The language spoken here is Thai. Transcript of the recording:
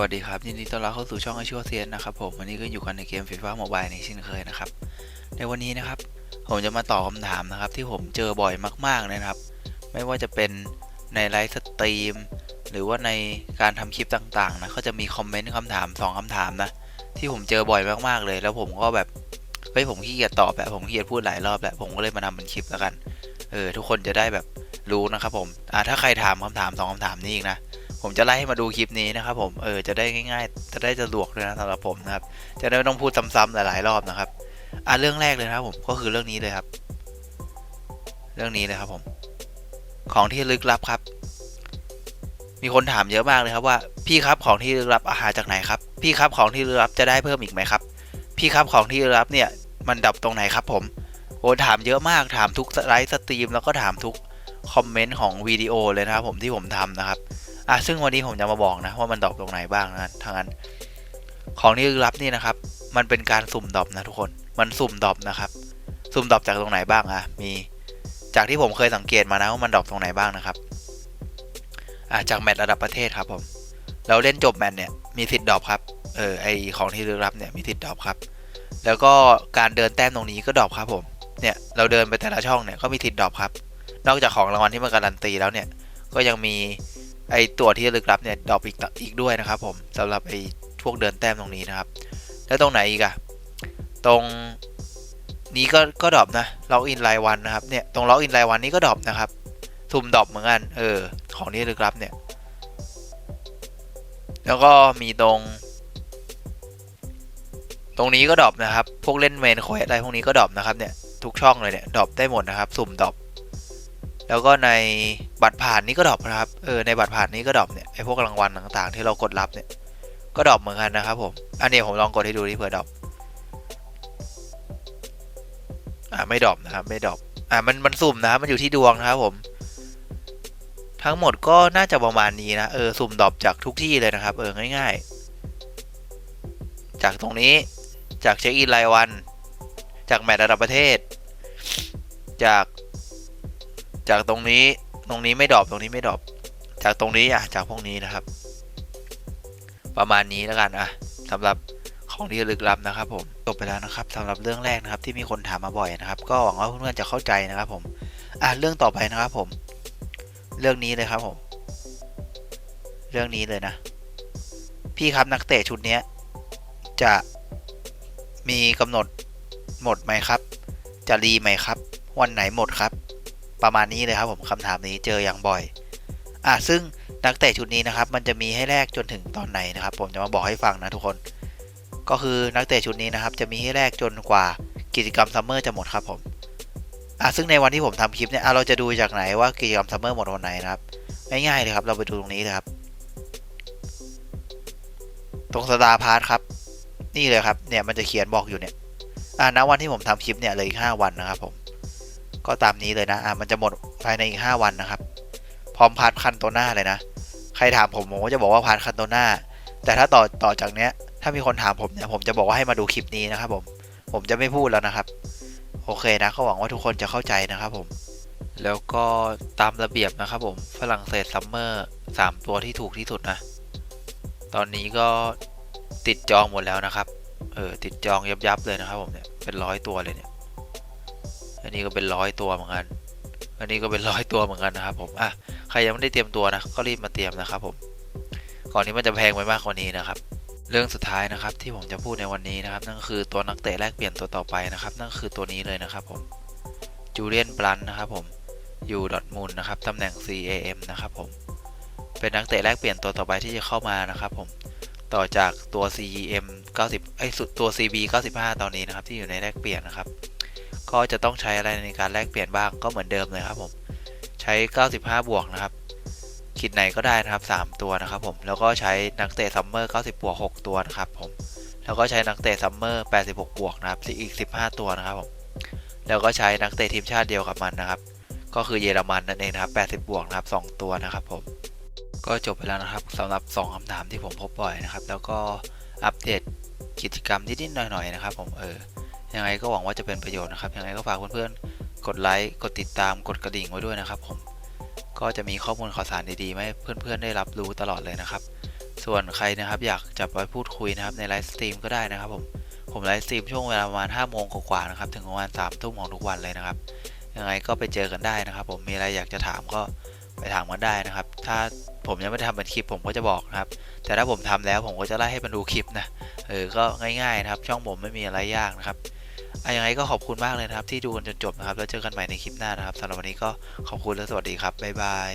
วัสดีครับ ยินดีต้อนรับเข้าสู่ช่องไอชัวเซียนนะครับผมวันนี้ก็อยู่กันในเกมฟีฟ่าโมบายในเช่นเคยนะครับ ในวันนี้นะครับ ผมจะมาตอบคำถามนะครับ ที่ผมเจอบ่อยมากๆเลยนะครับ ไม่ว่าจะเป็นในไลฟ์สตรีมหรือว่าในการทำคลิปต่างๆนะก็จะมีคอมเมนต์คำถามสองคำถามนะที่ผมเจอบ่อยมากๆเลย แล้วผมก็แบบเฮ้ยผมขี้เกียจตอบแบบผมขี้เกียจพูดหลายรอบแล้วผมก็เลยมาทำเป็นคลิปแล้วกันเออทุกคนจะได้แบบรู้นะครับผมอ่าถ้าใครถามคำถามสองคำถามนี้อีกนะ ผมจะไล่ให้มาดูคลิปนี้นะครับผมเออจะได้ง่าย ๆ จะได้สะดวกด้วยนะสำหรับผมนะครับ จะได้ไม่ต้องพูดซ้ำๆหลายๆรอบนะครับอะเรื่องแรกเลยนะครับผมก็คือเรื่องนี้เลยครับ เรื่องนี้เลยครับผม ของที่ลึกลับครับ มีคนถามเยอะมากเลยครับว่า พี่ครับของที่ลึกลับอาหารจากไหนครับ พี่ครับของที่ลึกลับจะได้เพิ่มอีกไหมครับ พี่ครับของที่ลึกลับเนี่ย มันดับตรงไหนครับ ผมโอ้ถามเยอะมากถามทุกไลฟ์สตรีมแล้วก็ถามทุกคอมเมนต์ของวิดีโอเลยนะครับผมที่ผมทำนะครับ อะซึ่งวันนี้ผมจะมาบอกนะว่ามันดรอปตรงไหนบ้างนะทางนั้น ของที่ลึกลับนี่นะครับ มันเป็นการสุ่มดรอปนะทุกคน มันสุ่มดรอปนะครับ สุ่มดรอปจากตรงไหนบ้างอะมีจากที่ผมเคยสังเกตมานะว่ามันดรอปตรงไหนบ้างนะครับอะจากแมตช์ระดับประเทศครับผมเราเล่นจบแมตช์เนี่ยมีสิทธิ์ดรอปครับเออไอของที่ลึกลับเนี่ยมีสิทธิ์ดรอปครับ แล้วก็การเดินแต้มตรงนี้ก็ดรอปครับผมเนี่ยเราเดินไปแต่ละช่องเนี่ยก็มีสิทธิ์ดรอปครับ นอกจากของรางวัลที่มันการันตีแล้วเนี่ยก็ยังมี ไอตัวที่ลึกลับเนี่ยดรอปอีกอีกด้วยนะครับผมสำหรับไอพวกเดินแต้มตรงนี้นะครับ แล้วตรงไหนอีกอะตรงนี้ก็ก็ดรอปนะล็อกอินรายวันนะครับเนี่ยตรงล็อกอินรายวันนี้ก็ดรอปนะครับสุ่มดรอปเหมือนกันเออของที่ลึกลับเนี่ย แล้วก็มีตรง ตรงนี้ก็ดรอปนะครับ พวกเล่นเมนโคสอะไรพวกนี้ก็ดรอปนะครับเนี่ยทุกช่องเลยเนี่ยดรอปได้หมดนะครับ สุ่มดรอป แล้วก็ในบัตรผ่านนี้ก็ดรอปนะครับ เออในบัตรผ่านนี้ก็ดรอปเนี่ยไอพวกรางวัลต่างๆ ที่เรากดรับเนี่ยก็ดรอปเหมือนกันนะครับผมอันนี้ผมลองกดให้ดูที่เผื่อดรอปอ่าไม่ดรอปนะครับไม่ดรอปอ่ามันมันสุ่มนะครับมันอยู่ที่ดวงนะครับผมทั้งหมดก็น่าจะประมาณนี้นะเออสุ่มดรอปจากทุกที่เลยนะครับ เออง่าย ๆ จากตรงนี้จากเช็คอินรายวัน จากแมตช์ระดับประเทศ จาก จากตรงนี้ตรงนี้ไม่ดรอปตรงนี้ไม่ดรอปจากตรงนี้อะจากพวกนี้นะครับ ประมาณนี้แล้วกันอะสำหรับของที่ลึกลับนะครับผมจบไปแล้วนะครับสำหรับเรื่องแรกนะครับที่มีคนถามมาบ่อยนะครับ ก็หวังว่าเพื่อนๆจะเข้าใจนะครับผมอะเรื่องต่อไปนะครับผม เรื่องนี้เลยครับผม เรื่องนี้เลยนะ พี่ครับนักเตะชุดเนี้ยจะมีกำหนดหมดไหมครับ จะรีไหมครับ วันไหนหมดครับ ประมาณนี้เลยครับผมคำถามนี้เจออย่างบ่อย อะซึ่งนักเตะชุดนี้นะครับ มันจะมีให้แลกจนถึงตอนไหนนะครับ ผมจะมาบอกให้ฟังนะทุกคน ก็คือนักเตะชุดนี้นะครับ จะมีให้แลกจนกว่ากิจกรรมซัมเมอร์จะหมดครับผมอะซึ่งในวันที่ผมทำคลิปเนี่ยอะเราจะดูจากไหนว่ากิจกรรมซัมเมอร์หมดวันไหนนะครับง่ายๆเลยครับ เราไปดูตรงนี้เลยครับ ตรงสตาร์พาร์ทครับ นี่เลยครับเนี่ยมันจะเขียนบอกอยู่เนี่ยอ่าณวันที่ผมทำคลิปเนี่ยเลยอีกห้าวันนะครับผม ก็ตามนี้เลยนะอ่ามันจะหมดภายในอีกห้าวันนะครับ พร้อมพาร์ทคันโตหน้าเลยนะ ใครถามผมผมก็จะบอกว่าพาร์ทคันโตหน้า แต่ถ้าต่อต่อจากเนี้ย ถ้ามีคนถามผมเนี่ยผมจะบอกว่าให้มาดูคลิปนี้นะครับผมผมจะไม่พูดแล้วนะครับ โอเคนะก็หวังว่าทุกคนจะเข้าใจนะครับผม แล้วก็ตามระเบียบนะครับผมฝรั่งเศสซัมเมอร์สามตัวที่ถูกที่สุดนะ ตอนนี้ก็ติดจองหมดแล้วนะครับ เออติดจองยับยับเลยนะครับผมเนี่ยเป็นร้อยตัวเลยเนี่ย อันนี้ก็เป็นร้อยตัวเหมือนกัน อันนี้ก็เป็นร้อยตัวเหมือนกันนะครับผมอะใครยังไม่ได้เตรียมตัวนะก็รีบมาเตรียมนะครับผมก่อนที่มันจะแพงไปมากกว่านี้นะครับ เรื่องสุดท้ายนะครับที่ผมจะพูดในวันนี้นะครับ นั่นคือตัวนักเตะแลกเปลี่ยนตัวต่อไปนะครับ นั่นคือตัวนี้เลยนะครับผมจูเลียนบลันนะครับผมอยู่ดอทมูลนะครับตำแหน่ง CAM นะครับผมเป็นนักเตะแลกเปลี่ยนตัวต่อไปที่จะเข้ามานะครับผมต่อจากตัว CEM 90ไอ้สุดตัว CB 95 ตอนนี้นะครับที่อยู่ในแลกเปลี่ยนนะครับ ก็จะต้องใช้อะไรในการแลกเปลี่ยนบ้างก็เหมือนเดิมเลยครับผมใช้ 95 บวกนะครับคิดไหนก็ได้นะครับ 3 ตัวนะครับผมแล้วก็ใช้นักเตะซัมเมอร์90บวก6ตัวนะครับผมแล้วก็ใช้นักเตะซัมเมอร์86 บวกนะครับอีก 15 ตัวนะครับผมแล้วก็ใช้นักเตะทีมชาติเดียวกับมันนะครับ ก็คือเยอรมันนั่นเองนะครับ 80 บวกนะครับ 2 ตัวนะครับผมก็จบไปแล้วนะครับสำหรับ 2คำถามที่ผมพบบ่อยนะครับ แล้วก็อัปเดตกิจกรรมนิดๆหน่อยๆนะครับ ผมเออ ยังไงก็หวังว่าจะเป็นประโยชน์นะครับ ยังไงก็ฝากเพื่อนๆ กดไลค์ กดติดตาม กดกระดิ่งไว้ด้วยนะครับผม ก็จะมีข้อมูลข่าวสารดีๆให้เพื่อนๆ ได้รับรู้ตลอดเลยนะครับ ส่วนใครนะครับอยากจะไปพูดคุยนะครับในไลฟ์สตรีมก็ได้นะครับผม ผมไลฟ์สตรีมช่วงเวลาประมาณ5โมงกว่าๆนะครับ ถึงประมาณ3ทุ่มของทุกวันเลยนะครับ ยังไงก็ไปเจอกันได้นะครับ ผม มีอะไรอยากจะถามก็ไปถามกันได้นะครับ ถ้าผมยังไม่ได้ทำเป็นคลิปผมก็จะบอกนะครับ แต่ถ้าผมทำแล้วผมก็จะไล่ให้มันดูคลิปนะ เออ ก็ง่ายๆนะครับ ช่องผมไม่มีอะไรยากนะครับ อะยังไงก็ขอบคุณมากเลยนะครับที่ดูกันจนจบนะครับ แล้วเจอกันใหม่ในคลิปหน้านะครับสำหรับวันนี้ก็ขอบคุณและสวัสดีครับบ๊ายบาย